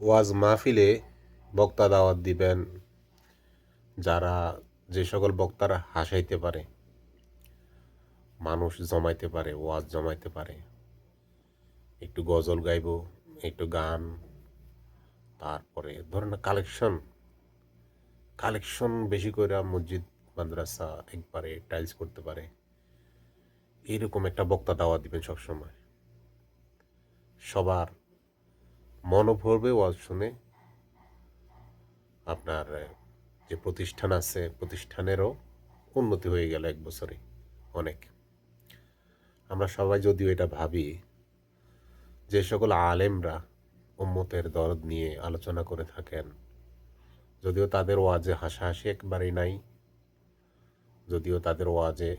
ওয়াজ মাহফিলে বক্তা দাওয়াত দিবেন যারা যে সকল বক্তারা হাসাইতে পারে, মানুষ জমাইতে পারে, ওয়াজ জমাইতে পারে। একটু গজল গাইব, একটু গান, তারপরে ধরেন কালেকশন। কালেকশন বেশি করে মসজিদ, মাদ্রাসা একবারে টাইলস করতে পারে। এইরকম একটা বক্তা দাওয়াত দিবেন সবসময়। সবার মনও ভরবে ওয়াজ শুনে আপনার যে প্রতিষ্ঠান আছে, প্রতিষ্ঠানেরও উন্নতি হয়ে গেল এক বছরে, অনেক। আমরা সবাই যদিও এটা ভাবি, যে সকল আলেমরা উম্মতের দরদ নিয়ে আলোচনা করে থাকেন, যদিও তাদের ওয়াজে হাসাহাসি একবারেই নাই, যদিও তাদের ওয়াজে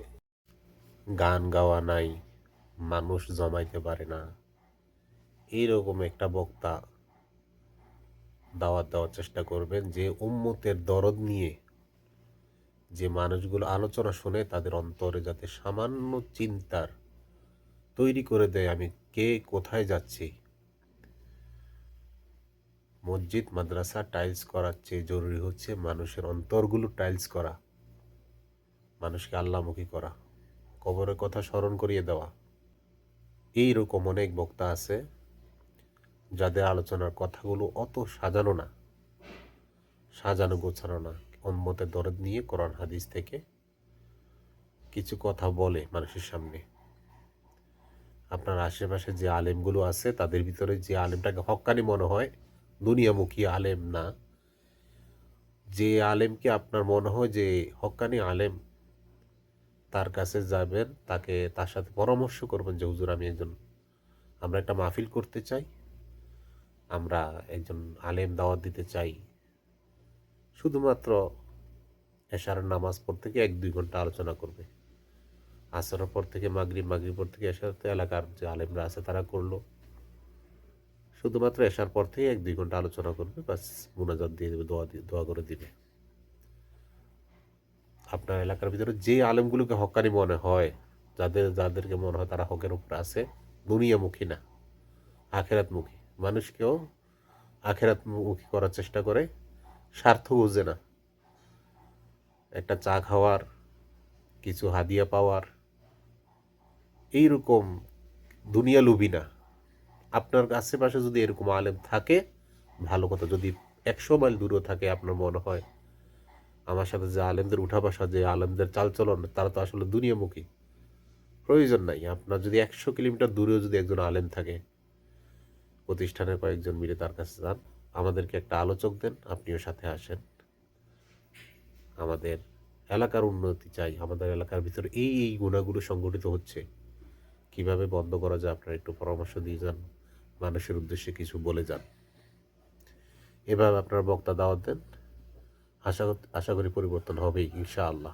গান গাওয়া নাই, মানুষ জমাইতে পারে না এইরকম একটা বক্তা দাওয়াত দেওয়ার চেষ্টা করবেন যে উম্মতের দরদ নিয়ে যে মানুষগুলো আলোচনা শুনে তাদের অন্তরে যাতে সামান্য চিন্তার তৈরি করে দেয়, আমি কে কোথায় যাচ্ছি? মসজিদ, মাদ্রাসা টাইলস করার চেয়ে জরুরি হচ্ছে মানুষের অন্তরগুলো টাইলস করা, মানুষকে আল্লামুখী করা, কবরের কথা স্মরণ করিয়ে দেওয়া। এইরকম অনেক বক্তা আছে যাদের আলোচনার কথাগুলো অত সাজানো না, সাজানো গোছানো না উম্মতের দরদ নিয়ে কোরআন হাদিস থেকে কিছু কথা বলে মানুষের সামনে। আপনার আশেপাশে যে আলেমগুলো আছে, তাদের ভিতরে যে আলেমটাকে হক্কানি মনে হয়, দুনিয়ামুখী আলেম না। যে আলেমকে আপনার মনে হয় যে হক্কানি আলেম, তার কাছে যাবেন, তাকে তার সাথে পরামর্শ করবেন যে, হুজুর, আমি একজন, আমরা একটা মাহফিল করতে চাই। আমরা একজন আলেম দাওয়াত দিতে চাই। শুধুমাত্র এশার নামাজ পড়তে থেকে এক, দুই ঘণ্টা আলোচনা করবে। আসরের পর থেকে, মাগরিব মাগরিব পর থেকে এশার এলাকার যে আলেমরা আছে তারা করল। শুধুমাত্র এশার পর থেকে এক, দুই ঘণ্টা আলোচনা করবে, বাস মুনাজাত দিয়ে দেবে, দোয়া দিয়ে, দোয়া করে দিবে। আপনার এলাকার ভিতরে যে আলেমগুলোকে হকানি মনে হয়, যাদের, যাদেরকে মনে হয় তারা হকের উপর আছে, দুনিয়ামুখী না, আখেরাতমুখী। মানুষকেও আখেরাতমুখী করার চেষ্টা করে স্বার্থ বুঝে না। একটা চা খাওয়ার, কিছু হাদিয়া পাওয়ার, এইরকম দুনিয়া লুবি না। আপনার আশেপাশে যদি এরকম আলেম থাকে, ভালো কথা, যদি একশো মাইল দূরেও থাকে, আপনার মনে হয়, আমার সাথে যে আলেমদের উঠা বসা, যে আলেমদের চালচলন, তারা তো আসলে দুনিয়ামুখী। প্রয়োজন নাই। আপনার যদি একশো কিলোমিটার দূরেও যদি একজন আলেম থাকে প্রতিষ্ঠানের কয়েকজন মিলে তার কাছে যান। আমাদেরকে একটা আলোচক দেন, আপনিও সাথে আসেন। আমাদের এলাকার উন্নতি চাই, আমাদের এলাকার ভিতরে এই এই গুণাগুলো সংগঠিত হচ্ছে। কীভাবে বন্ধ করা যায়, আপনারা একটু পরামর্শ দিয়ে যান, মানুষের উদ্দেশ্যে কিছু বলে যান। এভাবে আপনারা বক্তা দাওয়াত দেন। আশা আশা করি পরিবর্তন হবেই ইনশাআল্লাহ।